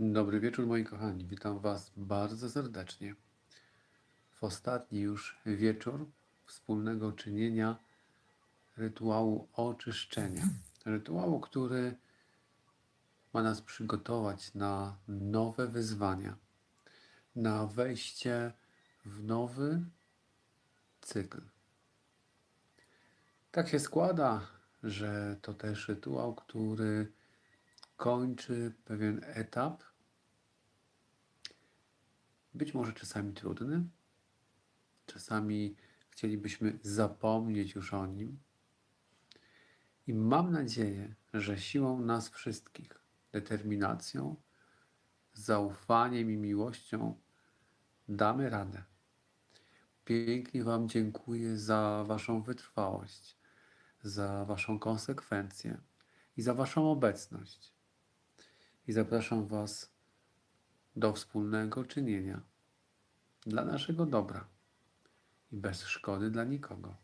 Dobry wieczór moi kochani, witam Was bardzo serdecznie. W ostatni już wieczór wspólnego czynienia rytuału oczyszczenia. Rytuału, który ma nas przygotować na nowe wyzwania, na wejście w nowy cykl. Tak się składa, że to też rytuał, który kończy pewien etap, być może czasami trudny, czasami chcielibyśmy zapomnieć już o nim. I mam nadzieję, że siłą nas wszystkich, determinacją, zaufaniem i miłością damy radę. Pięknie Wam dziękuję za Waszą wytrwałość, za Waszą konsekwencję i za Waszą obecność. I zapraszam Was do wspólnego czynienia dla naszego dobra i bez szkody dla nikogo.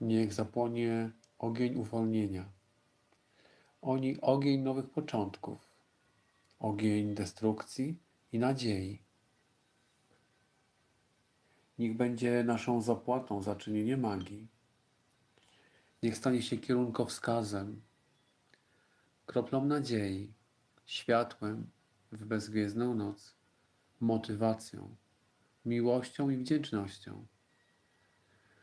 Niech zapłonie ogień uwolnienia, oni ogień nowych początków, ogień destrukcji i nadziei. Niech będzie naszą zapłatą za czynienie magii. Niech stanie się kierunkowskazem, kroplą nadziei, światłem w bezgwiezdną noc, motywacją, miłością i wdzięcznością,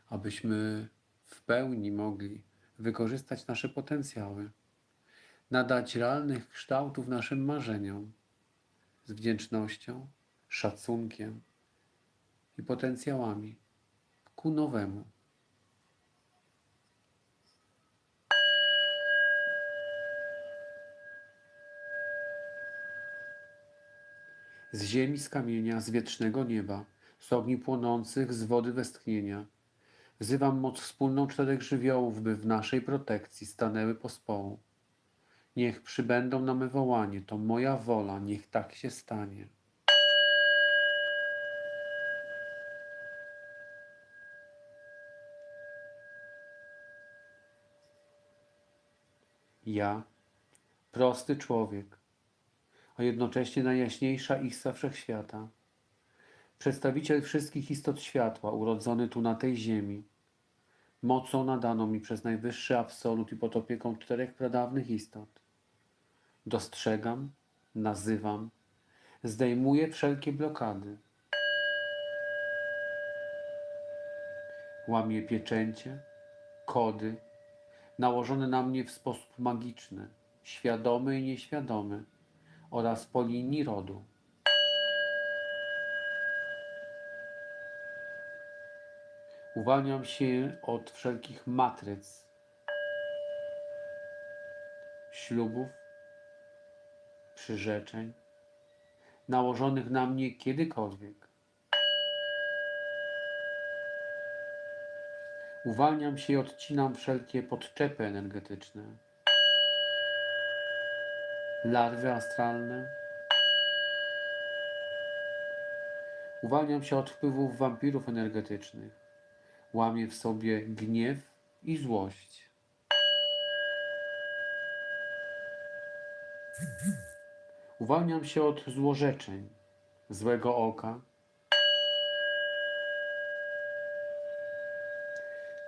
abyśmy w pełni mogli wykorzystać nasze potencjały, nadać realnych kształtów naszym marzeniom z wdzięcznością, szacunkiem i potencjałami ku nowemu. Z ziemi, z kamienia, z wietrznego nieba, z ogni płonących, z wody westchnienia. Wzywam moc wspólną czterech żywiołów, by w naszej protekcji stanęły pospołu. Niech przybędą na me wołanie, to moja wola, niech tak się stanie. Ja, prosty człowiek, a jednocześnie najjaśniejsza istota wszechświata, przedstawiciel wszystkich istot światła, urodzony tu na tej ziemi, mocą nadaną mi przez najwyższy absolut i pod opieką czterech pradawnych istot. Dostrzegam, nazywam, zdejmuję wszelkie blokady. Łamię pieczęcie, kody, nałożone na mnie w sposób magiczny, świadomy i nieświadomy oraz po linii rodu. Uwalniam się od wszelkich matryc, ślubów, przyrzeczeń, nałożonych na mnie kiedykolwiek. Uwalniam się i odcinam wszelkie podczepy energetyczne, larwy astralne. Uwalniam się od wpływów wampirów energetycznych. Łamię w sobie gniew i złość. Uwalniam się od złorzeczeń, złego oka,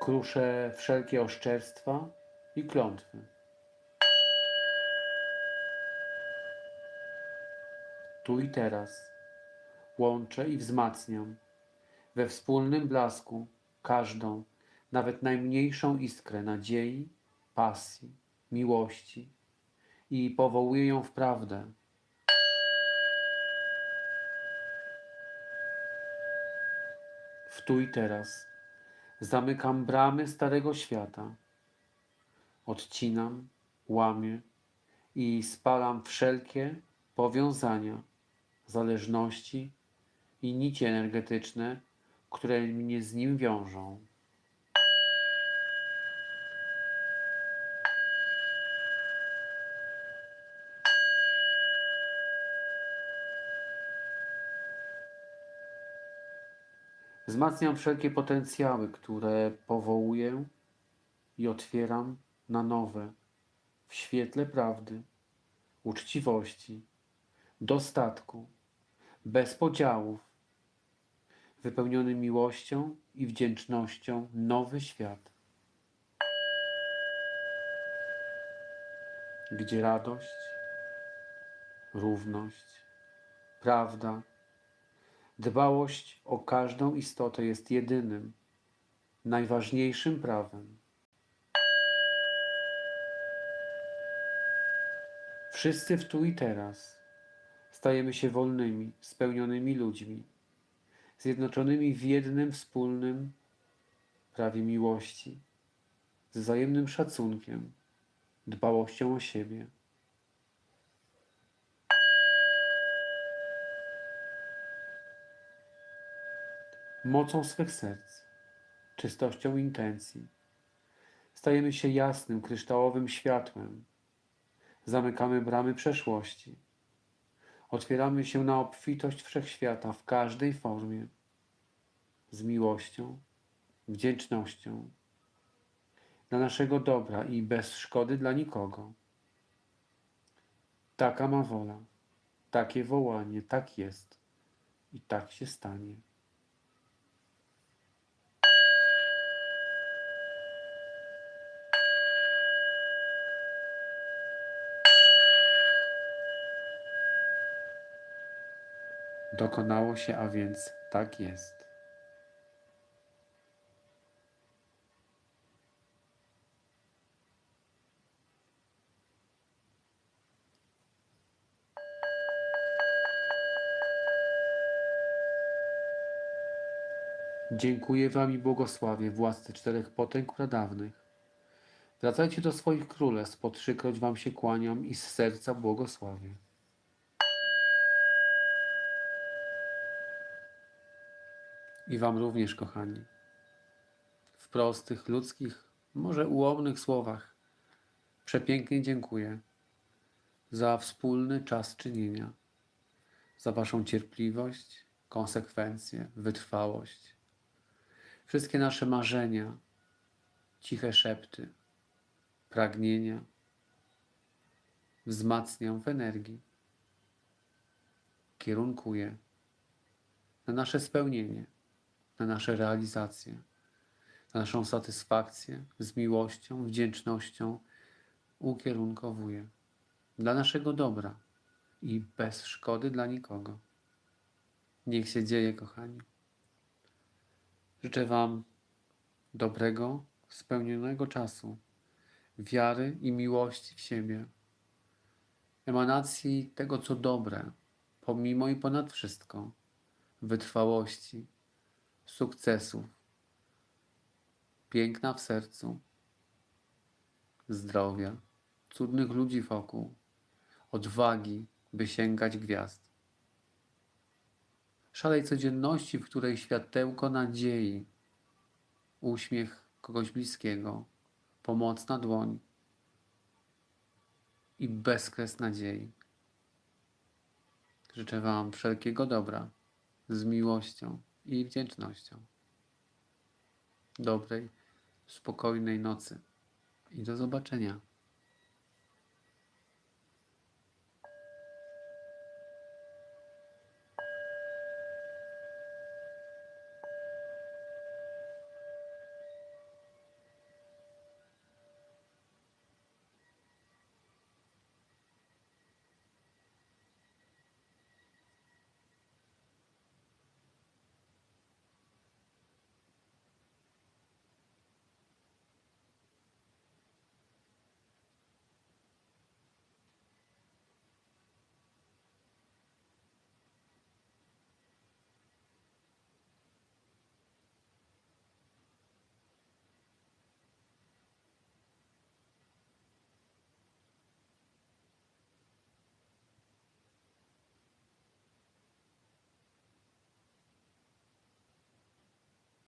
kruszę wszelkie oszczerstwa i klątwy. Tu i teraz łączę i wzmacniam we wspólnym blasku każdą, nawet najmniejszą iskrę nadziei, pasji, miłości i powołuję ją w prawdę. W tu i teraz zamykam bramy Starego Świata. Odcinam, łamię i spalam wszelkie powiązania, zależności i nici energetyczne, które mnie z nim wiążą. Wzmacniam wszelkie potencjały, które powołuję i otwieram na nowe w świetle prawdy, uczciwości, dostatku, bez podziałów, wypełniony miłością i wdzięcznością nowy świat, gdzie radość, równość, prawda, dbałość o każdą istotę jest jedynym, najważniejszym prawem. Wszyscy w tu i teraz stajemy się wolnymi, spełnionymi ludźmi, zjednoczonymi w jednym wspólnym prawie miłości, z wzajemnym szacunkiem, dbałością o siebie. Mocą swych serc, czystością intencji, stajemy się jasnym, kryształowym światłem, zamykamy bramy przeszłości. Otwieramy się na obfitość wszechświata w każdej formie, z miłością, wdzięcznością, dla naszego dobra i bez szkody dla nikogo. Taka ma wola, takie wołanie, tak jest i tak się stanie. Dokonało się, a więc tak jest. Dziękuję Wam i błogosławię, władcy czterech potęg pradawnych. Wracajcie do swoich królestw, po trzykroć Wam się kłaniam i z serca błogosławię. I Wam również, kochani. W prostych, ludzkich, może ułomnych słowach przepięknie dziękuję za wspólny czas czynienia, za Waszą cierpliwość, konsekwencję, wytrwałość. Wszystkie nasze marzenia, ciche szepty, pragnienia wzmacniam w energii. Kierunkuję na nasze spełnienie na nasze realizacje, na naszą satysfakcję z miłością, wdzięcznością ukierunkowuje dla naszego dobra i bez szkody dla nikogo. Niech się dzieje, kochani. Życzę Wam dobrego, spełnionego czasu, wiary i miłości w siebie, emanacji tego, co dobre, pomimo i ponad wszystko, wytrwałości sukcesów, piękna w sercu, zdrowia, cudnych ludzi wokół, odwagi, by sięgać gwiazd. Szalej codzienności, w której światełko nadziei, uśmiech kogoś bliskiego, pomocna dłoń. I bezkres nadziei. Życzę Wam wszelkiego dobra. Z miłością i wdzięcznością. Dobrej, spokojnej nocy i do zobaczenia.